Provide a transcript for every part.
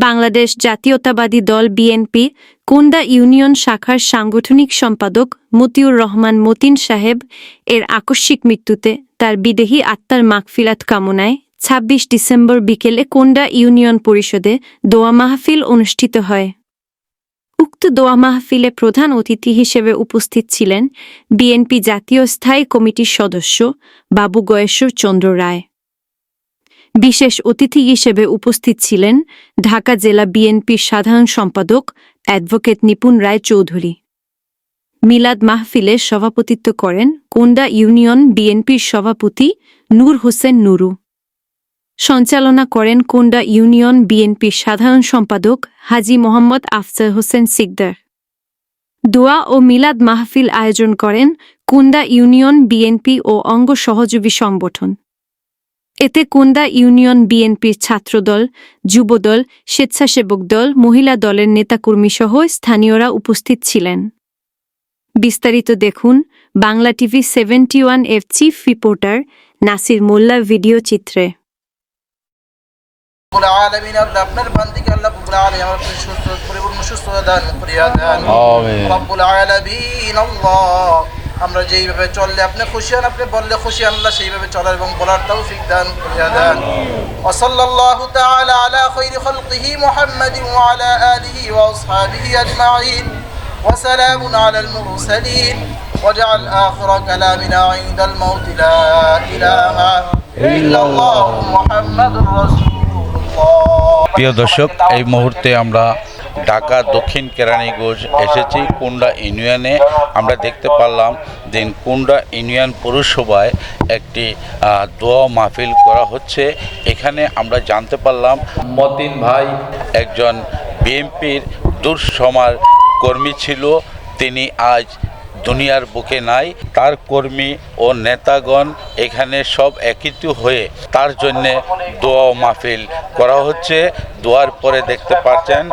বাংলাদেশ জাতীয়তাবাদী দল বিএনপি, কুন্দা ইউনিয়ন শাখার সাংগঠনিক সম্পাদক মতিউর রহমান মতিন সাহেব এর আকস্মিক মৃত্যুতে তার বিদেহী আত্মার মাগফিরাত কামনায় ২৬ ডিসেম্বর বিকেলে কোন্ডা ইউনিয়ন পরিষদে দোয়া মাহফিল অনুষ্ঠিত হয়। উক্ত দোয়া মাহফিলে প্রধান অতিথি হিসেবে উপস্থিত ছিলেন বিএনপি জাতীয় স্থায়ী কমিটির সদস্য বাবু গয়েশ্বর চন্দ্র রায়। বিশেষ অতিথি হিসেবে উপস্থিত ছিলেন ঢাকা জেলা বিএনপির সাধারণ সম্পাদক অ্যাডভোকেট নিপুণ রায় চৌধুরী। মিলাদ মাহফিলে সভাপতিত্ব করেন কোন্ডা ইউনিয়ন বিএনপির সভাপতি নূর হোসেন নুরু। সঞ্চালনা করেন কোন্ডা ইউনিয়ন বিএনপির সাধারণ সম্পাদক হাজি মোহাম্মদ আফজার হোসেন সিকদার। দোয়া ও মিলাদ মাহফিল আয়োজন করেন কুন্দা ইউনিয়ন বিএনপি ও অঙ্গ সহযোগী সংগঠন। এতে কুন্দা ইউনিয়ন বিএনপির ছাত্রদল যুবদল স্বেচ্ছাসেবক দল মহিলা দলের নেতাকর্মী সহ স্থানীয়রা উপস্থিত ছিলেন। বিস্তারিত দেখুন Bangla TV seventy one F chief reporter Nasir Molla video চিত্রে। আপনার বান্দিকে আল্লাহ পরিপূর্ণ সুস্থতা দান করিয়া আল্লাহ। আমরা যেইভাবে চললে আপনি খুশি হন আপনি বললে খুশি আল্লাহ সেইভাবে চলার এবং বলার তৌফিক দান করিয়া দেন وصلى الله تعالى على خير خلقه محمد وعلى آله وأصحابه أجمعين وسلام على المرسلين وجعل آخر كلامنا عند الموت لا إله إلا الله محمد رسول الله প্রিয় দর্শক এই মুহূর্তে আমরা ঢাকা, দক্ষিণ কেরানীগঞ্জ এসেছি কুন্ডা ইউনিয়নে। আমরা দেখতে পারলাম দিন কুন্ডা ইউনিয়ন পৌরসভায় একটি দোয়া মাহফিল করা হচ্ছে। এখানে আমরা জানতে পারলাম মতিন ভাই একজন বিএনপির দুঃসমার কর্মী ছিল। তিনি আজ দুনিয়ার বুকে নাই। তার কর্মী ও নেতাগণ এখানে সব একত্রিত হয়ে তার জন্য দোয়া মাহফিল করা হচ্ছে। দোয়ার পরে দেখতে পাচ্ছেন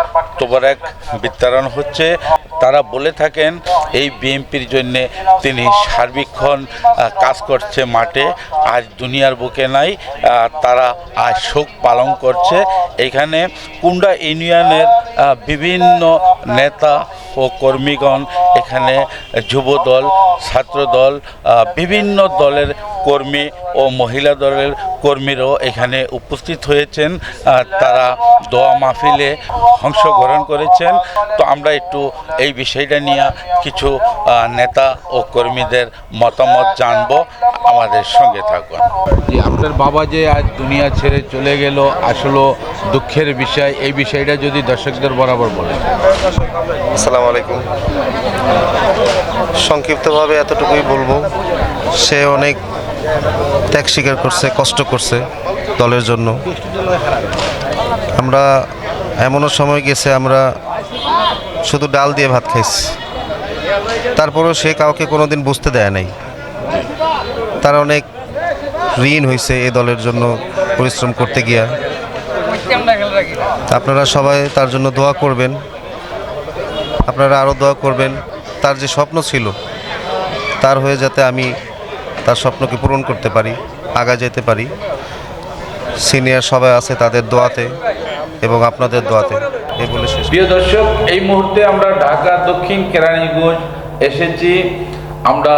এক বিতরণ হচ্ছে। তারা বলে থাকেন, এই বিএনপির জন্যে তিনি সার্বিক্ষণ কাজ করছে মাঠে, আজ দুনিয়ার বুকে নাই তারা আজ শোক পালন করছে। এখানে কুন্ডা ইউনিয়নের বিভিন্ন নেতা ও কর্মীগণ, এখানে যুবদল, ছাত্রদল বিভিন্ন দলের কর্মী ও মহিলা দলের কর্মীরাও এখানে উপস্থিত হয়েছেন। তারা দোয়া মাহফিলে অংশগ্রহণ করেছেন। তো আমরা একটু এই বিষয়টা নিয়ে কিছু নেতা ও কর্মীদের মতামত জানব। আমাদের সঙ্গে থাকুন। যে আপনার বাবা যে আজ দুনিয়া ছেড়ে চলে গেল আসলে দুঃখের বিষয় এই বিষয়টা যদি দর্শকদের বরাবর বলেন। আসসালামু আলাইকুম। সংক্ষিপ্তভাবে এতটুকুই বলব সে অনেক ত্যাগ স্বীকার করছে কষ্ট করছে দলের জন্য। আমরা এমনও সময় গেছে আমরা শুধু ডাল দিয়ে ভাত খাইছি তারপরেও সে কাউকে কোনোদিন বুঝতে দেয় নাই। তার অনেক ঋণ হয়েছে এই দলের জন্য পরিশ্রম করতে গিয়া। আপনারা সবাই তার জন্য দোয়া করবেন। আপনারা আরও দোয়া করবেন। তার যে স্বপ্ন ছিল, তার হয়ে যাতে আমি তার স্বপ্নকে পূরণ করতে পারি আগা যেতে পারি। সিনিয়র সবাই আছে তাদের দোয়াতে এবং আপনাদের দোয়াতে। বলে প্রিয় দর্শক, এই মুহূর্তে আমরা ঢাকা, দক্ষিণ কেরানীগঞ্জ এসেছি। আমরা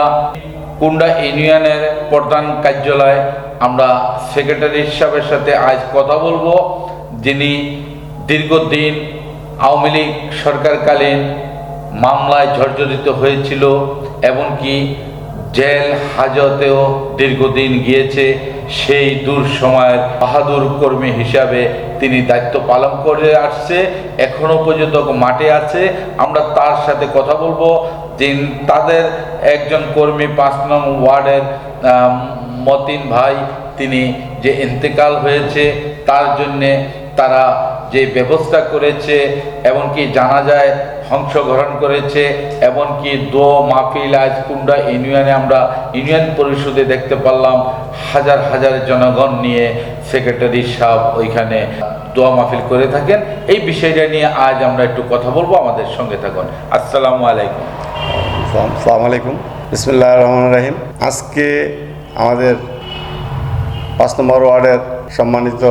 কুন্ডা ইউনিয়নের প্রধান কার্যালয় আমরা সেক্রেটারি সাহেবের সাথে আজ কথা বলব, যিনি দীর্ঘদিন আওয়ামী লীগ সরকারকালীন মামলায় জর্জরিত হয়েছিল, এমনকি জেল হাজতেও দীর্ঘদিন গিয়েছে। সেই দূর সময়ের বাহাদুর কর্মী হিসাবে তিনি দায়িত্ব পালন করে আসছে এখনও পর্যন্ত মাঠে আছে। আমরা তার সাথে কথা বলব। যে তাদের একজন কর্মী পাঁচ নং ওয়ার্ডের মতিন ভাই, তিনি যে ইন্তেকাল হয়েছে, তার জন্যে তারা যে ব্যবস্থা করেছে, এমনকি জানা যায় অংশগ্রহণ করেছে, এমনকি দো মাহফিল আজ কুন্ডা ইউনিয়নে আমরা ইউনিয়ন পরিষদে দেখতে পারলাম হাজার হাজার জনগণ নিয়ে সেক্রেটারি সাহেব ওইখানে দোয়া মাহফিল করে থাকেন। এই বিষয়টা নিয়ে আজ আমরা একটু কথা বলব, আমাদের সঙ্গে থাকুন। আসসালামু আলাইকুম। সালাম আলাইকুম। বিসমুল্লাহ রহমান রাহিম। আজকে আমাদের পাঁচ নম্বর ওয়ার্ডের সম্মানিত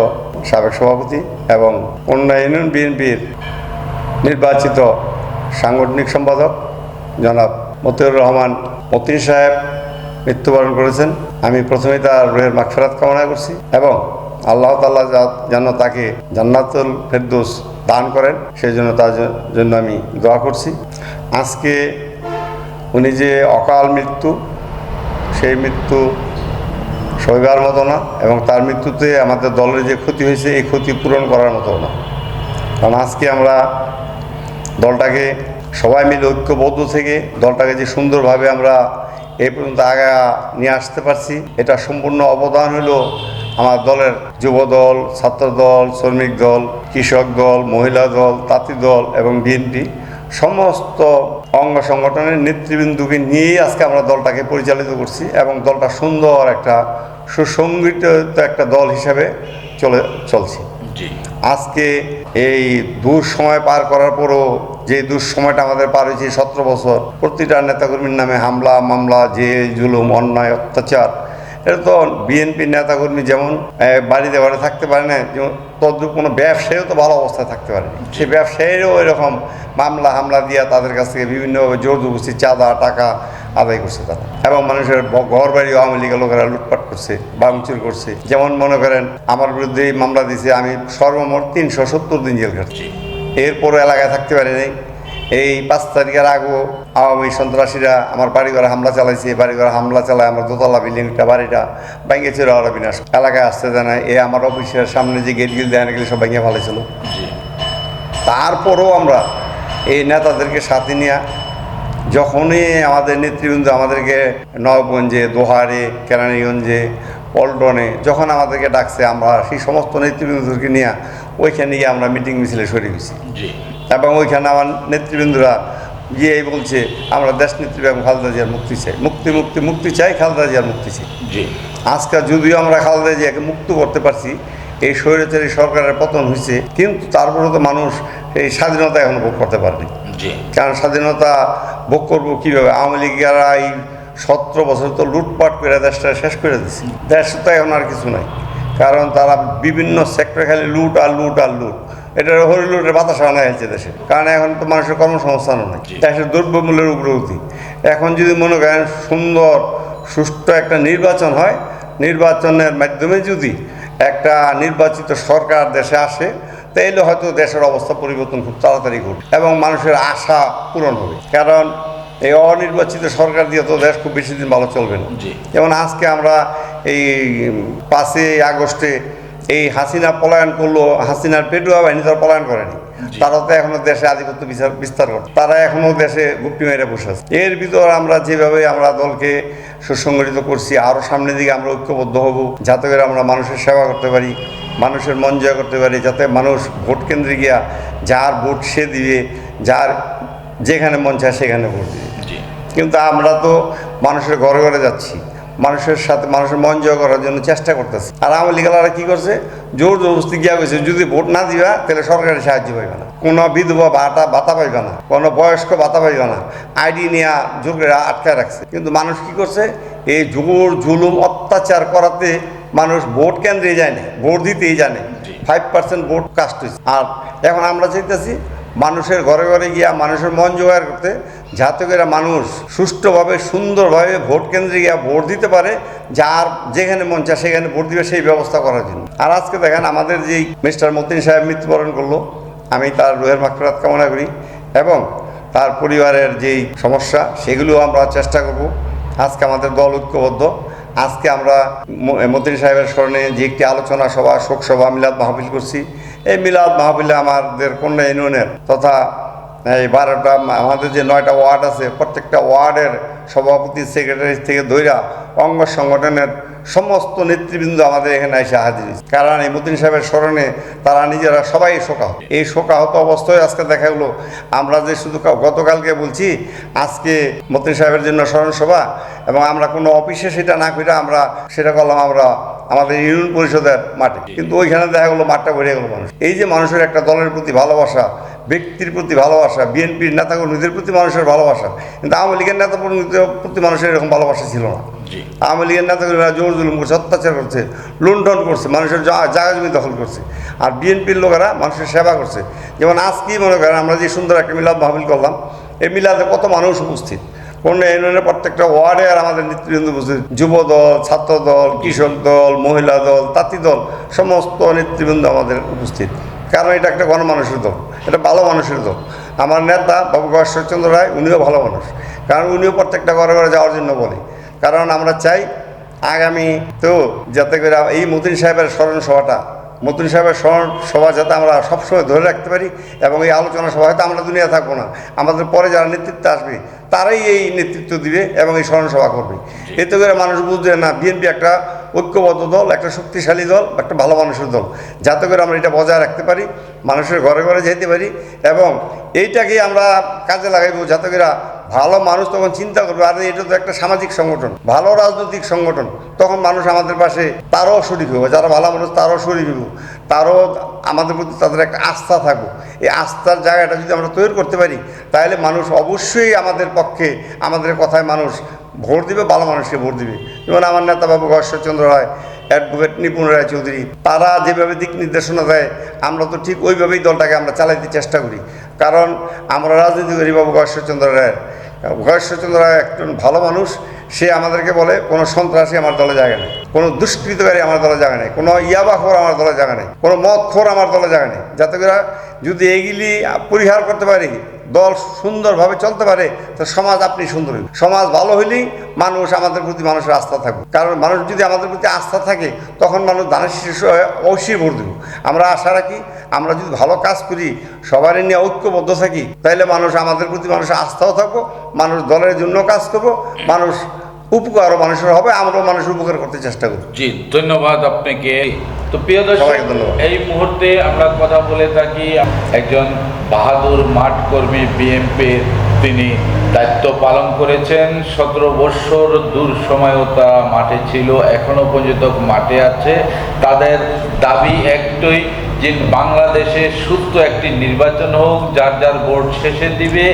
সাবেক সভাপতি এবং অন্য ইউনিয়ন বিএনপির নির্বাচিত সাংগঠনিক সম্পাদক জনাব মতিউর রহমান মতিন সাহেব মৃত্যুবরণ করেছেন। আমি প্রথমেই তার রুহের মাগফেরাত কামনা করছি এবং আল্লাহ তাল্লাহ যেন তাকে জান্নাতুল ফেরদৌস দান করেন, সেই জন্য তার জন্য আমি দোয়া করছি। আজকে উনি যে অকাল মৃত্যু, সেই মৃত্যু সইবার মতো না, এবং তার মৃত্যুতে আমাদের দলের যে ক্ষতি হয়েছে, এই ক্ষতি পূরণ করার মতো না। কারণ আজকে আমরা দলটাকে সবাই মিলে ঐক্যবদ্ধ থেকে দলটাকে যে সুন্দরভাবে আমরা এই পর্যন্ত আগা নিয়ে আসতে পারছি, এটা সম্পূর্ণ অবদান হলো আমার দলের যুব দল ছাত্র দল শ্রমিক দল, কৃষক দল, মহিলা দল, তাঁতি দল এবং বিএনপি। সমস্ত অঙ্গ সংগঠনের নেতৃবৃন্দকে নিয়েই আজকে আমরা দলটাকে পরিচালিত করছি এবং দলটা সুন্দর একটা সুসংগঠিত একটা দল হিসাবে চলে চলছে। আজকে এই দুঃসময় পার করার পরও যে দুঃসময়টা আমাদের পার হয়েছে সতেরো বছর প্রতিটা নেতাকর্মীর নামে হামলা মামলা যে জুলুম অন্যায় অত্যাচার এটা তো বিএনপি নেতাকর্মী যেমন বাড়িতে বাড়ি থাকতে পারে না, যেমন তদ্রুপ কোনো ব্যবসায়ীও তো ভালো অবস্থায় থাকতে পারে। সেই ব্যবসায়ীরাও এরকম মামলা হামলা দিয়া তাদের কাছ থেকে বিভিন্নভাবে জোর জবরদস্তি চাঁদা, টাকা আদায় করছে তারা। এবং মানুষের ঘর বাড়ি আওয়ামী লীগের লোকেরা লুটপাট করছে, ভাঙচুর করছে। যেমন মনে করেন, আমার বিরুদ্ধে মামলা দিয়েছে আমি সর্বমোট তিনশো সত্তর দিন জেল খাটছি। এরপরও এলাকায় থাকতে পারি নাই। এই পাঁচ তারিখের আগেও আওয়ামী সন্ত্রাসীরা আমার বাড়িঘরে হামলা চালাইছে বাড়ি ঘরে হামলা চালায় আমার দোতলা বিল্ডিংটা বাড়িটা ভেঙে ছিল বিনাশ। এলাকায় আসতে জানায় এ আমার অফিসের সামনে যে গেট গিল দেয় গেলে সব ভেঙে ফেলেছিল তারপরেও আমরা এই নেতাদেরকে সাথে নিয়ে যখনই আমাদের নেতৃবৃন্দ আমাদেরকে নবগঞ্জে দোহারে কেরানীগঞ্জে পল্টনে যখন আমাদেরকে ডাকছে আমরা সেই সমস্ত নেতৃবৃন্দদেরকে নিয়ে ওইখানে গিয়ে আমরা মিটিং মিছিলে সরে গেছি এবং ওইখানে আমার নেতৃবৃন্দরা গিয়ে বলছে আমরা দেশ নেত্রী এবং খালেদা জিয়ার মুক্তি চাই। মুক্তি মুক্তি মুক্তি চাই খালেদা জিয়ার মুক্তি চাই। জি। আজকে যদিও আমরা খালেদা জিয়াকে মুক্ত করতে পারছি এই স্বৈরাচারী সরকারের পতন হয়েছে কিন্তু তারপরে তো মানুষ এই স্বাধীনতা এখনও ভোগ করতে পারেনি। কারণ স্বাধীনতা ভোগ করব কীভাবে? আওয়ামী লীগেরা এই সতেরো বছর তো লুটপাট করে দেশটা শেষ করে দিচ্ছে দেশ তো এখন আর কিছু নাই। কারণ তারা বিভিন্ন সেক্টরে খালি লুট আর লুট আর লুট। এটা হরি লুটের বাতাস আনা হয়েছে দেশে। কারণ এখন তো মানুষের কর্মসংস্থানও নেই। দেশের দ্রব্যমূল্যের উগ্রগতি এখন যদি মনে করেন সুন্দর সুষ্ঠু একটা নির্বাচন হয় নির্বাচনের মাধ্যমে যদি একটা নির্বাচিত সরকার দেশে আসে তাইলে হয়তো দেশের অবস্থা পরিবর্তন খুব তাড়াতাড়ি ঘটবে এবং মানুষের আশা পূরণ হবে। কারণ এই অনির্বাচিত সরকার দিয়ে তো দেশ খুব বেশি দিন ভালো চলবে না। যেমন আজকে আমরা এই পাঁচই আগস্টে এই হাসিনা পলায়ন করল হাসিনার পেটুয়া বাহিনী তারা পলায়ন করেনি। তারা তো এখনও দেশে আধিপত্য বিচার বিস্তার করে তারা এখনও দেশে গুপ্তি মেরে বসে আছে। এর ভিতর আমরা যেভাবে আমরা দলকে সুসংগঠিত করছি আরও সামনের দিকে আমরা ঐক্যবদ্ধ হব যাতে করে আমরা মানুষের সেবা করতে পারি মানুষের মন জয় করতে পারি যাতে মানুষ ভোট কেন্দ্রে গিয়া যার ভোট সে দিবে যার যেখানে মন চায় সেখানে ভোট দিবে। কিন্তু আমরা তো মানুষের ঘরে ঘরে যাচ্ছি। মানুষের সাথে মানুষের মন জয় করার জন্য চেষ্টা করতেছে। আর আওয়ামী লীগালারা কি করছে? জোর জবরদস্তি গিয়া গেছে যদি ভোট না দিবা তাহলে সরকারের সাহায্য পাইবে না। কোনো বিধবা ভাতা ভাতা পাইবে না। কোনো বয়স্ক ভাতা পাইবে না। আইডি নিয়ে জোর করে আটকায় রাখছে। কিন্তু মানুষ কি করছে? এই জোর জুলুম অত্যাচার করাতে মানুষ ভোট কেন্দ্রে যায় না ভোট দিতেই জানে ফাইভ পার্সেন্ট ভোট কাস্ট হয়েছে আর এখন আমরা চাইতেছি মানুষের ঘরে ঘরে গিয়া মানুষের মন জোগাড় করতে, যাতে করে মানুষ সুষ্ঠুভাবে, সুন্দরভাবে ভোট কেন্দ্রে গিয়া ভোট দিতে পারে, যার যেখানে মন চায় সেখানে ভোট দিবে, সেই ব্যবস্থা করার জন্য। আর আজকে দেখেন আমাদের যেই মিস্টার মতিন সাহেব মৃত্যুবরণ করল, আমি তার রুহের মাকফরাত কামনা করি এবং তার পরিবারের যেই সমস্যা, সেগুলোও আমরা চেষ্টা করব। আজকে আমাদের দল ঐক্যবদ্ধ। আজকে আমরা ম- মতিন সাহেবের স্মরণে যে একটি আলোচনা সভা, শোক সভা, মিলাদ মাহফিল করছি। এই মিলাদ মাহফিলে আমাদের কন্যা ইউনিয়নের তথা এই বারোটা আমাদের যে নয়টা ওয়ার্ড আছে, প্রত্যেকটা ওয়ার্ডের সভাপতি, সেক্রেটারি থেকে ধৈরা অঙ্গ সংগঠনের সমস্ত নেতৃবৃন্দ আমাদের এখানে এসে হাজির কারণ এই মতিন সাহেবের স্মরণে তারা নিজেরা সবাই শোকাহত। এই শোকাহত অবস্থায় আজকে দেখা গেলো, আমরা যে শুধু গতকালকে বলছি, আজকে মতিন সাহেবের জন্য স্মরণ সভা এবং আমরা কোনো অফিসে সেটা না করে আমরা সেটা করলাম আমরা আমাদের ইউনিয়ন পরিষদের মাঠে। কিন্তু ওইখানে দেখা গেলো, মাঠটা ভরে গেলো মানুষ। এই যে মানুষের একটা দলের প্রতি ভালোবাসা ব্যক্তির প্রতি ভালোবাসা বিএনপির নেতাকর্মীদের প্রতি মানুষের ভালোবাসা। কিন্তু আওয়ামী লীগের নেতাকর্মীদের প্রতি মানুষের এরকম ভালোবাসা ছিল না। আওয়ামী লীগের নেতাকর্মীরা জোর জুলুম করছে অত্যাচার করছে লুণ্ঠন করছে মানুষের জায়গা জমি দখল করছে। আর বিএনপির লোকেরা মানুষের সেবা করছে। যেমন আজকেই মনে করেন আমরা যে সুন্দর একটা মিলাদ মাহফিল করলাম এই মিলাদে কত মানুষ উপস্থিত? কোন ইউনিয়নের প্রত্যেকটা ওয়ার্ডে আর আমাদের নেতৃবৃন্দ উপস্থিত। যুব দল ছাত্র দল কৃষক দল মহিলা দল তাঁতি দল সমস্ত নেতৃবৃন্দ আমাদের উপস্থিত। কারণ এটা একটা গণমানুষের দল, এটা ভালো মানুষের দল। আমার নেতা বাবু ঈশ্বরচন্দ্র রায়, উনিও ভালো মানুষ। কারণ উনিও প্রত্যেকটা ঘরে ঘরে যাওয়ার জন্য বলে। কারণ আমরা চাই আগামী তো যাতে করে এই মতিন সাহেবের স্মরণ সভাটা মতিন সাহেবের স্মরণ সভা যাতে আমরা সবসময় ধরে রাখতে পারি এবং এই আলোচনা সভা হয়তো আমরা দুনিয়া থাকব না। আমাদের পরে যারা নেতৃত্ব আসবে তারাই এই নেতৃত্ব দিবে এবং এই স্মরণ সভা করবে। এতে করে মানুষ বুঝবে না বিএনপি একটা ঐক্যবদ্ধ দল একটা শক্তিশালী দল একটা ভালো মানুষের দল। যাতে করে আমরা এটা বজায় রাখতে পারি মানুষের ঘরে ঘরে যেতে পারি এবং এইটাকে আমরা কাজে লাগাইবো যাতে করে ভালো মানুষ তখন চিন্তা করবে, আর এটা তো একটা সামাজিক সংগঠন, ভালো রাজনৈতিক সংগঠন। তখন মানুষ আমাদের পাশে তারও শরিক হবে যারা ভালো মানুষ তারও শরিক হইব। তারও আমাদের প্রতি তাদের একটা আস্থা থাকব এই আস্থার জায়গাটা যদি আমরা তৈরি করতে পারি, তাহলে মানুষ অবশ্যই আমাদের পক্ষে, আমাদের কথায় মানুষ ভোট দিবে, ভালো মানুষকে ভোট দিবে। যেমন আমার নেতা বাবু ঈশ্বরচন্দ্র রায় অ্যাডভোকেট নিপুণ রায় চৌধুরী, তারা যেভাবে দিক নির্দেশনা দেয়, আমরা তো ঠিক ওইভাবেই দলটাকে আমরা চালাইতে চেষ্টা করি। কারণ আমরা রাজনীতি করি বাবু ঈশ্বরচন্দ্র রায়ের। ঈশ্বরচন্দ্র রায় একজন ভালো মানুষ, সে আমাদেরকে বলে, কোনো সন্ত্রাসী আমার দলে জায়গা নেই, কোনো দুষ্কৃতকারী আমার দলে জায়গা নেই, কোনো ইয়াবাখোর আমার দলে জায়গা নেই, কোনো মদখোর আমার দলে জায়গা নেই। যাতে করে যদি এইগুলি পরিহার করতে পারি দল সুন্দরভাবে চলতে পারে, তো সমাজ আপনি সুন্দর। সমাজ ভালো হইলেই মানুষ আমাদের প্রতি মানুষের আস্থা থাকবে কারণ মানুষ যদি আমাদের প্রতি আস্থা থাকে, তখন মানুষ দানের শীর্ষ অবশ্যই ভোট দেব আমরা আশা রাখি, আমরা যদি ভালো কাজ করি, সবারই নিয়ে ঐক্যবদ্ধ থাকি তাহলে মানুষ আমাদের প্রতি মানুষের আস্থাও থাকব, মানুষ দলের জন্য কাজ করব, মানুষ উপকারও মানুষের হবে আমরাও মানুষের উপকার করতে চেষ্টা করব। জি ধন্যবাদ আপনাকে। তো প্রিয় দর্শক এই মুহূর্তে আমরা কথা বলে থাকি একজন বাহাদুর মাঠ কর্মী বিএনপির তিনি দায়িত্ব পালন করেছেন। সতেরো বৎসর দূর সময়ও তারা মাঠে ছিল এখনও পর্যন্ত মাঠে আছে। তাদের দাবি একটাই যে বাংলাদেশে সুস্থ একটি নির্বাচন হোক যার যার ভোট শেষে দিবে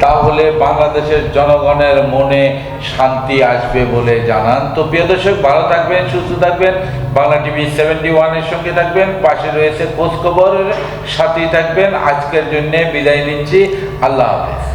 তাহলে বাংলাদেশের জনগণের মনে শান্তি আসবে বলে জানান। তো প্রিয় দর্শক, ভালো থাকবেন, সুস্থ থাকবেন। বাংলা টিভি সেভেন্টি ওয়ানের সঙ্গে থাকবেন। পাশে রয়েছে খোঁজখবরের সাথেই থাকবেন। আজকের জন্যে বিদায় নিচ্ছি। আল্লাহ হাফেজ।